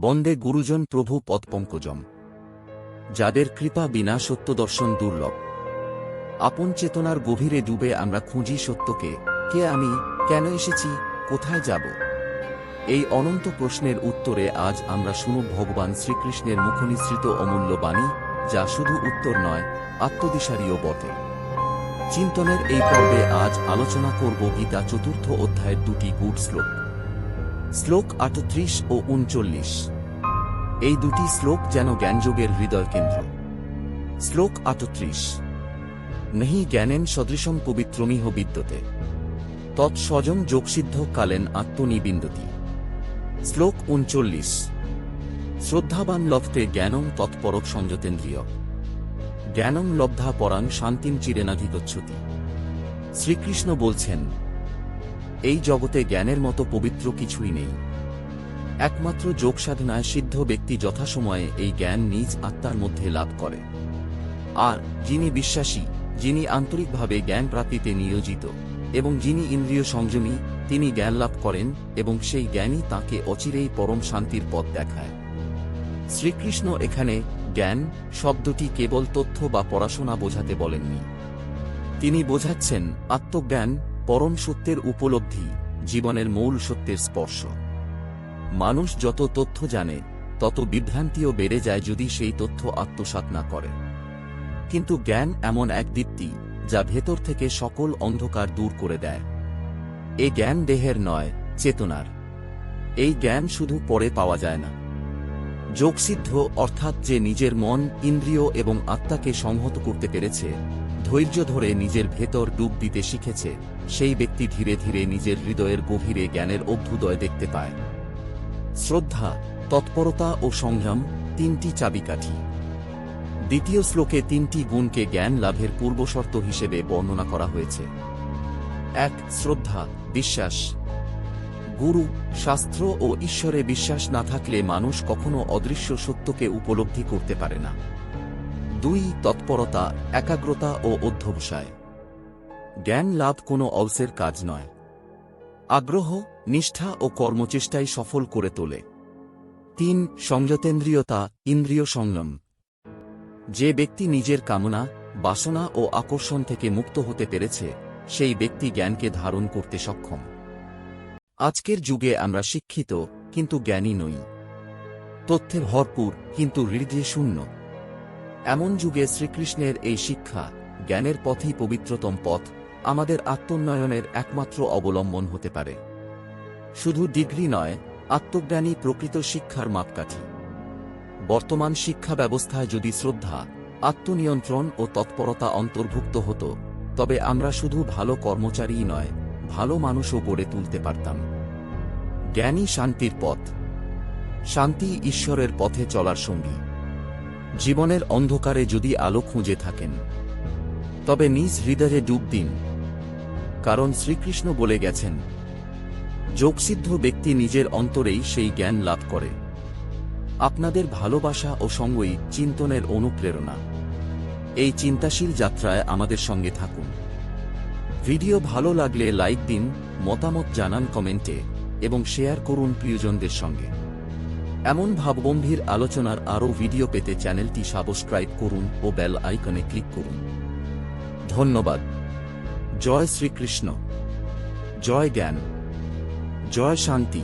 বন্দে গুরুজন প্রভু পদপঙ্কজম যাদের কৃপা বিনা সত্যদর্শন দুর্লভ। আপন চেতনার গভীরে ডুবে আমরা খুঁজি সত্যকে, কে আমি, কেন এসেছি, কোথায় যাব? এই অনন্ত প্রশ্নের উত্তরে আজ আমরা শুনব ভগবান শ্রীকৃষ্ণের মুখনিসৃত অমূল্য বাণী, যা শুধু উত্তর নয়, আত্মদিশারীও বটে। চিন্তনের এই পর্বে আজ আলোচনা করব গীতা চতুর্থ অধ্যায়ের দুটি গুড শ্লোক। শ্লোক আটত্রিশ ও উনচল্লিশ। এই দুটি শ্লোক যেন জ্ঞানযোগের হৃদয় কেন্দ্র। শ্লোক আটত্রিশ। নেহি জ্ঞানেন সদৃশম পবিত্রমিহ বিদ্যতে। তৎসজম যোগসিদ্ধ কালেন আত্মনিবিন্দতি। শ্লোক উনচল্লিশ। শ্রদ্ধাবান লভতে জ্ঞানং তৎপরক সংযতেন্দ্রিয়। জ্ঞানং লব্ধা পরাং শান্তিম চিরেনাধিগচ্ছতি। শ্রীকৃষ্ণ বলছেন এই জগতে জ্ঞানের মতো পবিত্র কিছুই নেই। একমাত্র যোগ সাধনায় সিদ্ধ ব্যক্তি যথাসময়ে এই জ্ঞান নিজ আত্মার মধ্যে লাভ করে। আর, যিনি বিশ্বাসী, যিনি আন্তরিকভাবে জ্ঞান প্রাপ্তিতে নিয়োজিত, এবং যিনি ইন্দ্রিয় সংযমী, তিনি জ্ঞান লাভ করেন, এবং সেই জ্ঞানই তাকে অচিরেই পরম শান্তির পথ দেখায়। শ্রীকৃষ্ণ এখানে জ্ঞান শব্দটি কেবল তথ্য বা পড়াশোনা বোঝাতে বলেননি। তিনি বোঝাচ্ছেন, আত্মজ্ঞান পরম সত্যের উপলব্ধি, জীবনের মূল সত্যের স্পর্শ। মানুষ যত তথ্য জানে, তত বিভ্রান্তিও বেড়ে যায় যদি সেই তথ্য আত্মসাৎ না করে। কিন্তু জ্ঞান এমন এক দীপ্তি, যা ভেতর থেকে সকল অন্ধকার দূর করে দেয়। এ জ্ঞান দেহের নয়, চেতনার। এই জ্ঞান শুধু পরে পাওয়া যায় না। যোগসিদ্ধ অর্থাৎ যে নিজের মন, ইন্দ্রিয় এবং আত্মাকে সংহত করতে পেরেছে ধৈর্য ধরে নিজের ভেতর ডুব দিতে শিখেছে, সেই ব্যক্তি ধীরে ধীরে নিজের হৃদয়ের গভীরে জ্ঞানের অভ্যুদয় দেখতে পায়। শ্রদ্ধা, তৎপরতা ও সংগ্রাম তিনটি চাবিকাঠি। দ্বিতীয় শ্লোকে তিনটি গুণকে জ্ঞান লাভের পূর্বশর্ত হিসেবে বর্ণনা করা হয়েছে। এক, শ্রদ্ধা, বিশ্বাস। গুরু, শাস্ত্র ও ঈশ্বরে বিশ্বাস না থাকলে মানুষ কখনো অদৃশ্য সত্যকে উপলব্ধি করতে পারে না। দুই তৎপরতা, একাগ্রতা ও অধ্যবসায়। জ্ঞান লাভ কোনো অলসের কাজ নয়। আগ্রহ, নিষ্ঠা ও কর্মচেষ্টাই সফল করে তোলে। তিন, সংযতেন্দ্রিয়তা, ইন্দ্রিয় সংযম যে ব্যক্তি নিজের কামনা, বাসনা ও আকর্ষণ থেকে মুক্ত হতে পেরেছে, সেই ব্যক্তি জ্ঞানকে ধারণ করতে সক্ষম। আজকের যুগে আমরা শিক্ষিত, কিন্তু জ্ঞানী নই। তথ্যে ভরপুর, কিন্তু হৃদয়ে শূন্য। এমন যুগে শ্রীকৃষ্ণের এই শিক্ষা, জ্ঞানের পথই পবিত্রতম পথ, আমাদের আত্মোন্নয়নের একমাত্র অবলম্বন হতে পারে। শুধু ডিগ্রি নয়, আত্মজ্ঞানী প্রকৃত শিক্ষার মাপকাঠি। বর্তমান শিক্ষা ব্যবস্থায় যদি শ্রদ্ধা, আত্মনিয়ন্ত্রণ ও তৎপরতা অন্তর্ভুক্ত হতো, তবে আমরা শুধু ভালো কর্মচারীই নয়, ভালো মানুষও গড়ে তুলতে পারতাম। জ্ঞানী শান্তির পথ। শান্তি ঈশ্বরের পথে চলার সঙ্গী। জীবনের অন্ধকারে যদি আলো খুঁজে থাকেন, তবে নিজ হৃদয়ে ডুব দিন। কারণ শ্রীকৃষ্ণ বলে গেছেন, যোগসিদ্ধ ব্যক্তি নিজের অন্তরেই সেই জ্ঞান লাভ করে। আপনাদের ভালোবাসা ও সঙ্গই চিন্তনের অনুপ্রেরণা। এই চিন্তাশীল যাত্রায় আমাদের সঙ্গে থাকুন। ভিডিও ভালো লাগলে লাইক দিন, মতামত জানান কমেন্টে এবং শেয়ার করুন প্রিয়জনদের সঙ্গে। এমন ভাবগম্ভীর আলোচনার আরও ভিডিও পেতে চ্যানেলটি সাবস্ক্রাইব করুন ও বেল আইকনে ক্লিক করুন। ধন্যবাদ। জয় শ্রীকৃষ্ণ। জয় জ্ঞান। জয় শান্তি।